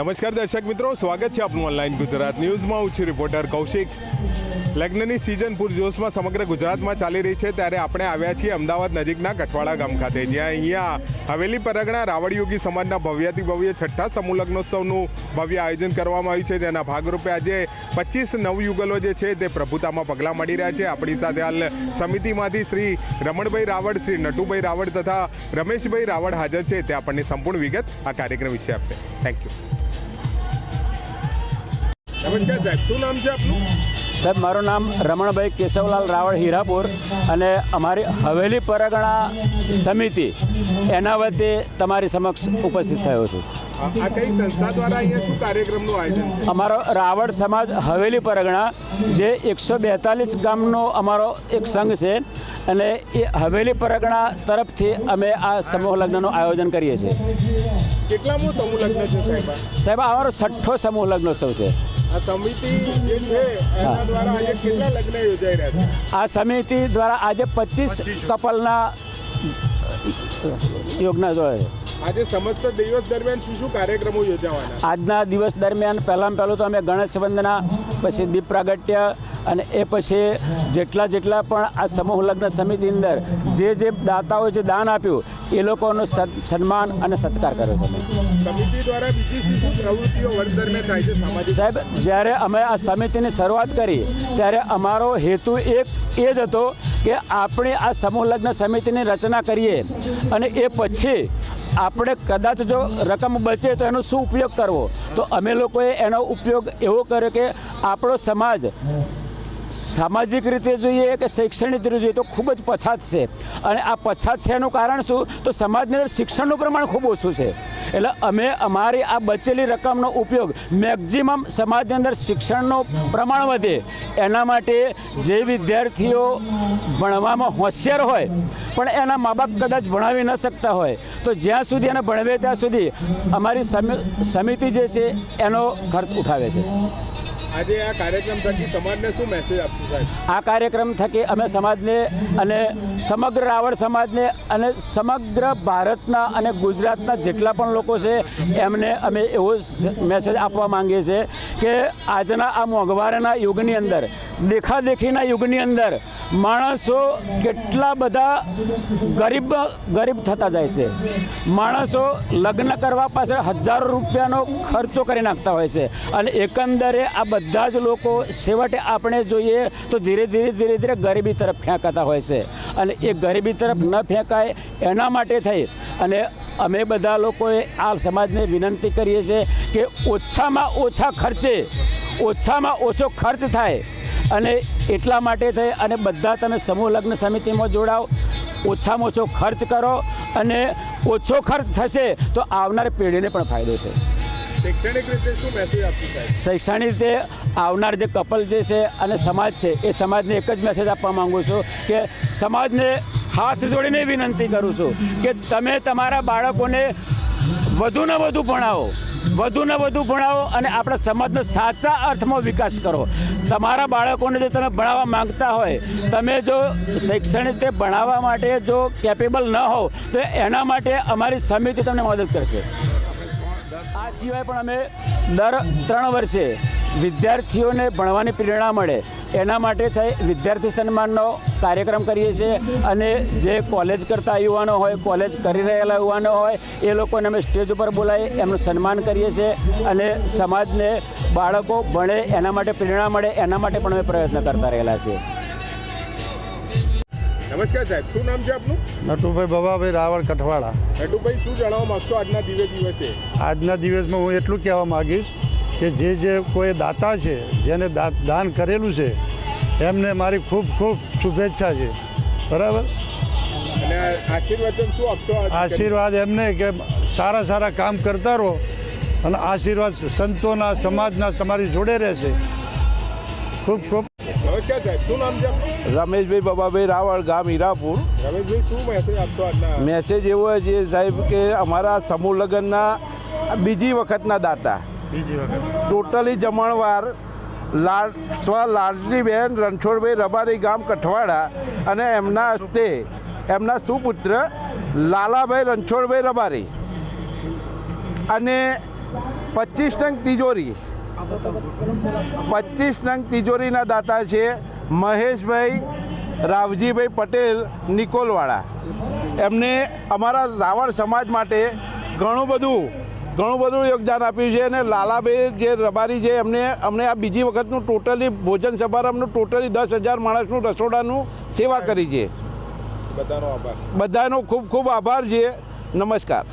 નમસ્કાર દર્શક મિત્રો, સ્વાગત છે આપનું ઓનલાઈન ગુજરાત ન્યૂઝમાં. હું છું રિપોર્ટર કૌશિક. લગ્નની સિઝન પૂરજોશમાં સમગ્ર ગુજરાતમાં ચાલી રહી છે. ત્યારે આપણે આવ્યા છીએ અમદાવાદ નજીકના કઠવાડા ગામ ખાતે. જ્યાં અહીંયા હવેલી પરગણા રાવળયોગી સમાજના ભવ્યાતિ ભવ્ય છઠ્ઠા સમૂહ લગ્નોત્સવનું ભવ્ય આયોજન કરવામાં આવ્યું છે. જેના ભાગરૂપે આજે પચીસ નવયુગલો જે છે તે પ્રભુતામાં પગલાં મળી રહ્યા છે. આપણી સાથે હાલ સમિતિમાંથી શ્રી રમણભાઈ રાવળ, શ્રી નટુભાઈ રાવળ તથા રમેશભાઈ રાવળ હાજર છે. તે આપણને સંપૂર્ણ વિગત આ કાર્યક્રમ વિશે આપશે. થેન્ક યુ નમસ્કાર સાહેબ સાહેબ, મારું નામ રમણભાઈ કેશવલાલ રાવળ હીરાપુર અને અમારી હવેલી પરગણા સમિતિ એના વતી તમારી સમક્ષ ઉપસ્થિત થયો છું. આ આ કઈ સંસ્થા દ્વારા અહીંયા શું કાર્યક્રમનું આયોજન છે? અમારો રાવળ સમાજ હવેલી પરગણા જે એકસો બેતાલીસ ગામનો અમારો એક સંઘ છે અને એ હવેલી પરગણા તરફથી અમે આ સમૂહ લગ્નનું આયોજન કરીએ છીએ. કેટલામું સમૂહ લગ્ન છે સાહેબ? સાહેબ અમારો છઠ્ઠો સમૂહ લગ્નોત્સવ છે. આ સમિતિ જે છે એના દ્વારા આજે કેટલા લગ્ન યોજાઈ રહ્યા છે? આ સમિતિ દ્વારા આજે પચીસ. કપલના યોગના જોડે આજે સમસ્ત દિવસ દરમિયાન શું શું કાર્યક્રમો યોજાવાના? આજના દિવસ દરમિયાન પહેલાં પહેલું તો અમે ગણેશ વંદના પછી દીપ પ્રાગટ્ય અને એ પછી જેટલા જેટલા પણ આ સમૂહ લગ્ન સમિતિ અંદર જે જે દાતાઓએ જે દાન આપ્યું એ લોકોનું સન્માન અને સત્કાર કર્યો છે સાહેબ જ્યારે અમે આ સમિતિની શરૂઆત કરી ત્યારે અમારો હેતુ એક એ જ હતો કે આપણે આ સમૂહ લગ્ન સમિતિની રચના કરીએ અને એ પછી આપણે કદાચ જો રકમ બચે તો એનો શું ઉપયોગ કરવો? તો અમે લોકોએ એનો ઉપયોગ એવો કર્યો કે આપણો સમાજ સામાજિક રીતે જોઈએ કે શૈક્ષણિક રીતે જોઈએ તો ખૂબ જ પછાત છે. અને આ પછાત છે એનું કારણ શું? તો સમાજની અંદર શિક્ષણનું પ્રમાણ ખૂબ ઓછું છે. એટલે અમે અમારી આ બચેલી રકમનો ઉપયોગ મેક્ઝિમમ સમાજની અંદર શિક્ષણનો પ્રમાણ વધે. એના માટે જે વિદ્યાર્થીઓ ભણવામાં હોશિયાર હોય, પણ એના મા બાપ કદાચ ભણાવી ન શકતા હોય, તો જ્યાં સુધી એને ભણવે ત્યાં સુધી અમારી સમિ- સમિતિ જે છે એનો ખર્ચ ઉઠાવે છે. આજે આ કાર્યક્રમ થકી સમાજને શું મેસેજ આપશો સાહેબ? આ કાર્યક્રમ થકી અમે સમાજને અને સમગ્ર રાવળ સમાજને અને સમગ્ર ભારતના અને ગુજરાતના જેટલા પણ લોકો છે, એમને અમે એવો મેસેજ આપવા માંગીએ છીએ કે આજના આ મોંઘવારીના યુગની અંદર, દેખાદેખીના યુગની અંદર માણસો કેટલા બધા ગરીબ ગરીબ થતા જાય છે. માણસો લગ્ન કરવા પાછળ હજારો રૂપિયાનો ખર્ચો કરી નાખતા હોય છે. અને એકંદરે આ બધા જ લોકો છેવટે આપણે જોઈએ તો ધીરે ધીરે ધીરે ધીરે ગરીબી તરફ ફેંકાતા હોય છે. અને એ ગરીબી તરફ ન ફેંકાય એના માટે થઈ. અને અમે બધા લોકોએ આ સમાજને વિનંતી કરીએ છીએ કે ઓછામાં ઓછા ખર્ચે, ઓછામાં ઓછો ખર્ચ થાય. અને એટલા માટે થઈ અને બધા તમે સમૂહ લગ્ન સમિતિમાં જોડાઓ ઓછામાં ઓછો ખર્ચ કરો અને ઓછો ખર્ચ થશે તો આવનાર પેઢીને પણ ફાયદો છે. શૈક્ષણિક રીતે શું મેસેજ આપશું શૈક્ષણિક રીતે આવનાર જે કપલ જે છે અને સમાજ છે એ સમાજને એક જ મેસેજ આપવા માંગુ છું કે સમાજને હાથ જોડીને વિનંતી કરું છું કે તમે તમારા બાળકોને વધુને વધુ ભણાવો. વધુને વધુ ભણાવો અને આપણા સમાજનો સાચા અર્થમાં વિકાસ કરો. તમારા બાળકોને જો તમે ભણાવવા માંગતા હોય, તમે જો શૈક્ષણિક રીતે ભણાવવા માટે જો કેપેબલ ન હોવ, તો એના માટે અમારી સમિતિ તમને મદદ કરશે. આ સિવાય પણ અમે દર ત્રણ વર્ષે વિદ્યાર્થીઓને ભણવાની પ્રેરણા મળે. એના માટે થઈ વિદ્યાર્થી સન્માનનો કાર્યક્રમ કરીએ છીએ અને જે કોલેજ કરતા યુવાનો હોય કોલેજ કરી રહેલા યુવાનો હોય એ લોકોને અમે સ્ટેજ ઉપર બોલાવી એમનું સન્માન કરીએ છીએ અને સમાજને બાળકો ભણે એના માટે પ્રેરણા મળે એના માટે પણ અમે પ્રયત્ન કરતા રહેલા છીએ. નમસ્કાર સાહેબ શું નામ છે આપનું? નટુભાઈ ભવાભાઈ રાવળ કઠવાડા. નટુભાઈ શું જણાવવા માગશો આજના દિવસ દિવસે? આજના દિવસમાં હું એટલું કહેવા માગીશ કે જે જે કોઈ દાતા છે જેને દાન કરેલું છે એમને મારી ખૂબ ખૂબ શુભેચ્છા છે. બરાબર? આશીર્વાદ એમને કે સારા સારા કામ કરતા રહો અને આશીર્વાદ સંતોના સમાજના તમારી જોડે રહેશે. ખૂબ ખૂબ. નમસ્કાર સાહેબ શું નામ છે આપનું? રમેશભાઈ બાબાભાઈ રાવળ ગામ હીરાપુર. મેસેજ એવો છે સાહેબ કે અમારા સમૂહ લગ્નના બીજી વખતના દાતા. બીજી ટોટલી જમણવાર લાડ સ્વ લાલજીબેન રણછોડભાઈ રબારી ગામ કઠવાડા અને એમના હસ્તે એમના સુપુત્ર લાલાભાઈ રણછોડભાઈ રબારી અને પચીસ નંગ તિજોરી. પચીસ નંગ તિજોરીના દાતા છે મહેશભાઈ રાવજીભાઈ પટેલ નિકોલવાળા. એમને અમારા રાવણ સમાજ માટે ઘણું બધું ઘણું બધું યોગદાન આપ્યું છે અને લાલાભાઈ જે રબારી છે એમને અમને આ બીજી વખતનું ટોટલી ભોજન સમારંભનું ટોટલી દસ હજાર માણસનું રસોડાનું સેવા કરી છે. બધાનો ખૂબ ખૂબ આભાર છે. નમસ્કાર.